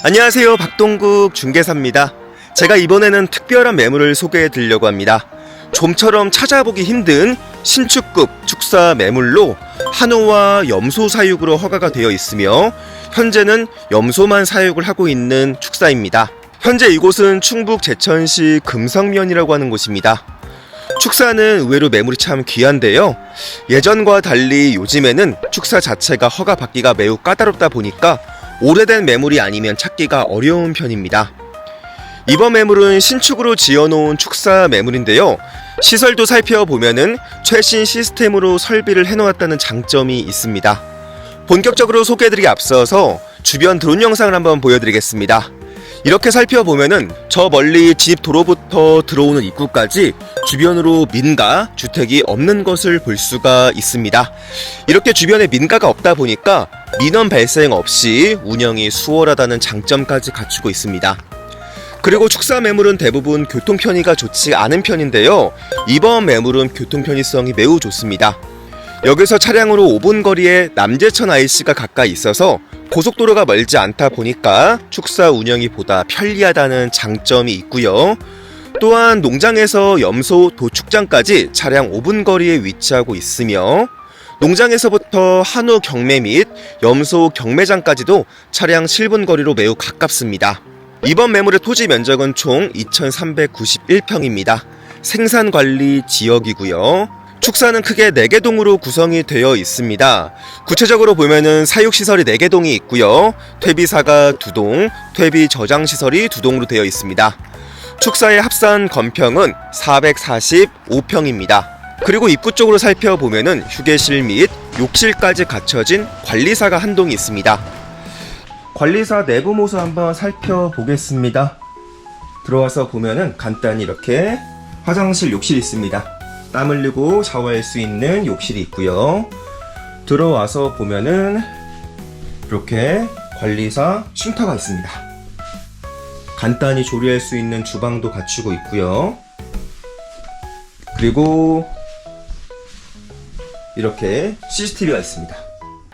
안녕하세요. 박동국 중개사입니다. 제가 이번에는 특별한 매물을 소개해 드리려고 합니다. 좀처럼 찾아보기 힘든 신축급 축사 매물로 한우와 염소 사육으로 허가가 되어 있으며 현재는 염소만 사육을 하고 있는 축사입니다. 현재 이곳은 충북 제천시 금성면이라고 하는 곳입니다. 축사는 의외로 매물이 참 귀한데요. 예전과 달리 요즘에는 축사 자체가 허가 받기가 매우 까다롭다 보니까 오래된 매물이 아니면 찾기가 어려운 편입니다. 이번 매물은 신축으로 지어놓은 축사 매물인데요. 시설도 살펴보면은 최신 시스템으로 설비를 해놓았다는 장점이 있습니다. 본격적으로 소개해드리기 앞서서 주변 드론 영상을 한번 보여드리겠습니다. 이렇게 살펴보면은 저 멀리 집 도로부터 들어오는 입구까지 주변으로 민가, 주택이 없는 것을 볼 수가 있습니다. 이렇게 주변에 민가가 없다 보니까 민원 발생 없이 운영이 수월하다는 장점까지 갖추고 있습니다. 그리고 축사 매물은 대부분 교통 편의가 좋지 않은 편인데요. 이번 매물은 교통 편의성이 매우 좋습니다. 여기서 차량으로 5분 거리에 남제천 IC가 가까이 있어서 고속도로가 멀지 않다 보니까 축사 운영이 보다 편리하다는 장점이 있고요. 또한 농장에서 염소 도축장까지 차량 5분 거리에 위치하고 있으며 농장에서부터 한우 경매 및 염소 경매장까지도 차량 7분 거리로 매우 가깝습니다. 이번 매물의 토지 면적은 총 2,391평입니다. 생산 관리 지역이고요. 축사는 크게 4개 동으로 구성이 되어 있습니다. 구체적으로 보면은 사육 시설이 4개 동이 있고요. 퇴비사가 2동, 퇴비 저장 시설이 2동으로 되어 있습니다. 축사의 합산 건평은 445평입니다. 그리고 입구 쪽으로 살펴보면은 휴게실 및 욕실까지 갖춰진 관리사가 한 동이 있습니다. 관리사 내부 모습 한번 살펴보겠습니다. 들어와서 보면은 간단히 이렇게 화장실 욕실이 있습니다. 땀 흘리고 샤워할 수 있는 욕실이 있고요. 들어와서 보면은 이렇게 관리사 쉼터가 있습니다. 간단히 조리할 수 있는 주방도 갖추고 있고요. 그리고 이렇게 CCTV가 있습니다.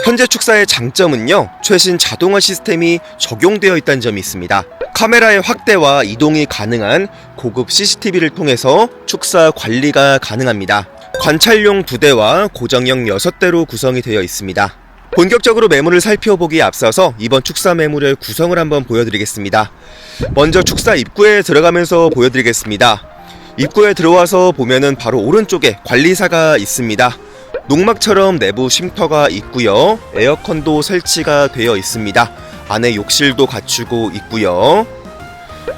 현재 축사의 장점은요, 최신 자동화 시스템이 적용되어 있다는 점이 있습니다. 카메라의 확대와 이동이 가능한 고급 CCTV를 통해서 축사 관리가 가능합니다. 관찰용 2대와 고정형 6대로 구성이 되어 있습니다. 본격적으로 매물을 살펴보기에 앞서서 이번 축사 매물의 구성을 한번 보여드리겠습니다. 먼저 축사 입구에 들어가면서 보여드리겠습니다. 입구에 들어와서 보면은 바로 오른쪽에 관리사가 있습니다. 농막처럼 내부 쉼터가 있고요. 에어컨도 설치가 되어 있습니다. 안에 욕실도 갖추고 있고요.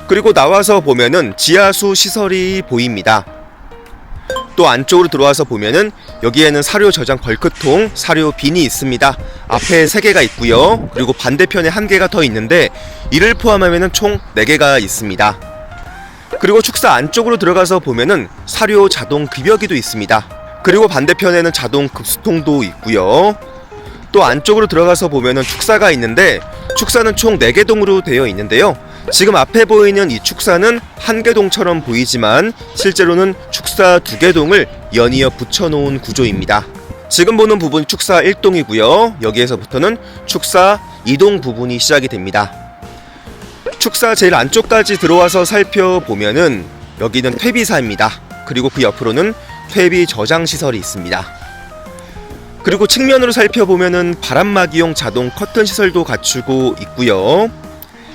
그리고 나와서 보면은 지하수 시설이 보입니다. 또 안쪽으로 들어와서 보면은 여기에는 사료 저장 벌크통, 사료 빈이 있습니다. 앞에 3개가 있고요. 그리고 반대편에 1개가 더 있는데 이를 포함하면은 총 4개가 있습니다. 그리고 축사 안쪽으로 들어가서 보면은 사료 자동 급여기도 있습니다. 그리고 반대편에는 자동 급수통도 있고요. 또 안쪽으로 들어가서 보면은 축사가 있는데 축사는 총 4개 동으로 되어 있는데요. 지금 앞에 보이는 이 축사는 한 개 동처럼 보이지만 실제로는 축사 두 개 동을 연이어 붙여 놓은 구조입니다. 지금 보는 부분이 축사 1동이고요. 여기에서부터는 축사 2동 부분이 시작이 됩니다. 축사 제일 안쪽까지 들어와서 살펴보면은 여기는 퇴비사입니다. 그리고 그 옆으로는 퇴비 저장 시설이 있습니다. 그리고 측면으로 살펴보면은 바람막이용 자동 커튼 시설도 갖추고 있고요.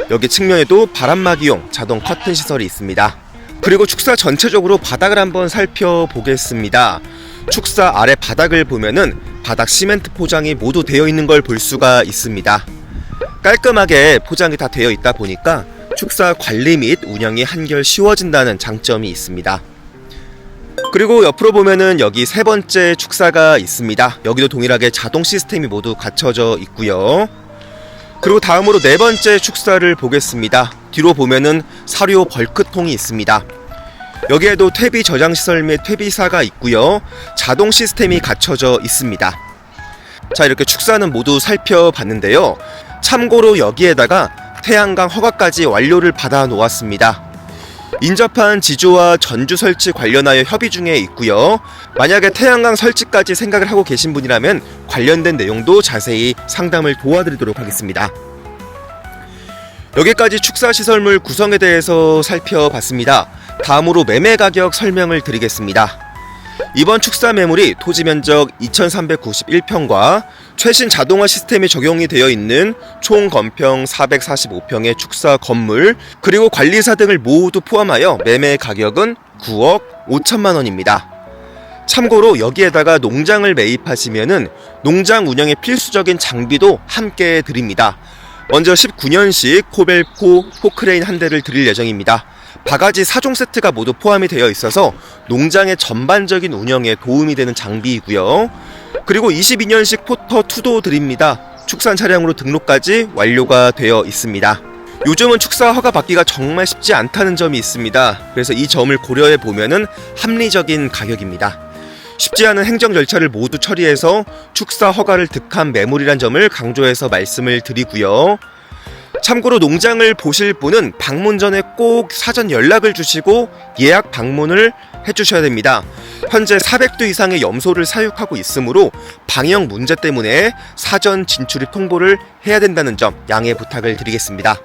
여기 측면에도 바람막이용 자동 커튼 시설이 있습니다. 그리고 축사 전체적으로 바닥을 한번 살펴보겠습니다. 축사 아래 바닥을 보면은 바닥 시멘트 포장이 모두 되어 있는 걸 볼 수가 있습니다. 깔끔하게 포장이 다 되어 있다 보니까 축사 관리 및 운영이 한결 쉬워진다는 장점이 있습니다. 그리고 옆으로 보면은 여기 세 번째 축사가 있습니다. 여기도 동일하게 자동 시스템이 모두 갖춰져 있고요. 그리고 다음으로 네 번째 축사를 보겠습니다. 뒤로 보면은 사료 벌크통이 있습니다. 여기에도 퇴비 저장 시설 및 퇴비사가 있고요. 자동 시스템이 갖춰져 있습니다. 자, 이렇게 축사는 모두 살펴봤는데요. 참고로 여기에다가 태양광 허가까지 완료를 받아 놓았습니다. 인접한 지조와 전주 설치 관련하여 협의 중에 있고요. 만약에 태양광 설치까지 생각을 하고 계신 분이라면 관련된 내용도 자세히 상담을 도와드리도록 하겠습니다. 여기까지 축사 시설물 구성에 대해서 살펴봤습니다. 다음으로 매매 가격 설명을 드리겠습니다. 이번 축사 매물이 토지 면적 2391평과 최신 자동화 시스템이 적용이 되어 있는 총 건평 445평의 축사 건물 그리고 관리사 등을 모두 포함하여 매매 가격은 9억 5천만 원입니다. 참고로 여기에다가 농장을 매입하시면은 농장 운영에 필수적인 장비도 함께 드립니다. 먼저 19년식 코벨코 포크레인 한 대를 드릴 예정입니다. 바가지 4종 세트가 모두 포함이 되어 있어서 농장의 전반적인 운영에 도움이 되는 장비이고요. 그리고 22년식 포터 2도 드립니다. 축산 차량으로 등록까지 완료가 되어 있습니다. 요즘은 축사 허가 받기가 정말 쉽지 않다는 점이 있습니다. 그래서 이 점을 고려해 보면은 합리적인 가격입니다. 쉽지 않은 행정 절차를 모두 처리해서 축사 허가를 득한 매물이란 점을 강조해서 말씀을 드리고요. 참고로 농장을 보실 분은 방문 전에 꼭 사전 연락을 주시고 예약 방문을 해주셔야 됩니다. 현재 400도 이상의 염소를 사육하고 있으므로 방역 문제 때문에 사전 진출입 통보를 해야 된다는 점 양해 부탁을 드리겠습니다.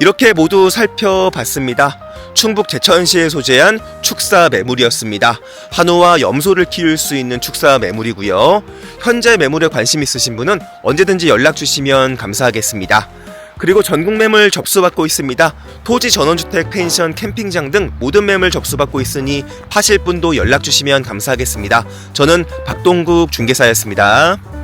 이렇게 모두 살펴봤습니다. 충북 제천시에 소재한 축사 매물이었습니다. 한우와 염소를 키울 수 있는 축사 매물이고요. 현재 매물에 관심 있으신 분은 언제든지 연락 주시면 감사하겠습니다. 그리고 전국 매물 접수받고 있습니다. 토지 전원주택, 펜션, 캠핑장 등 모든 매물 접수받고 있으니 파실 분도 연락 주시면 감사하겠습니다. 저는 박동국 중개사였습니다.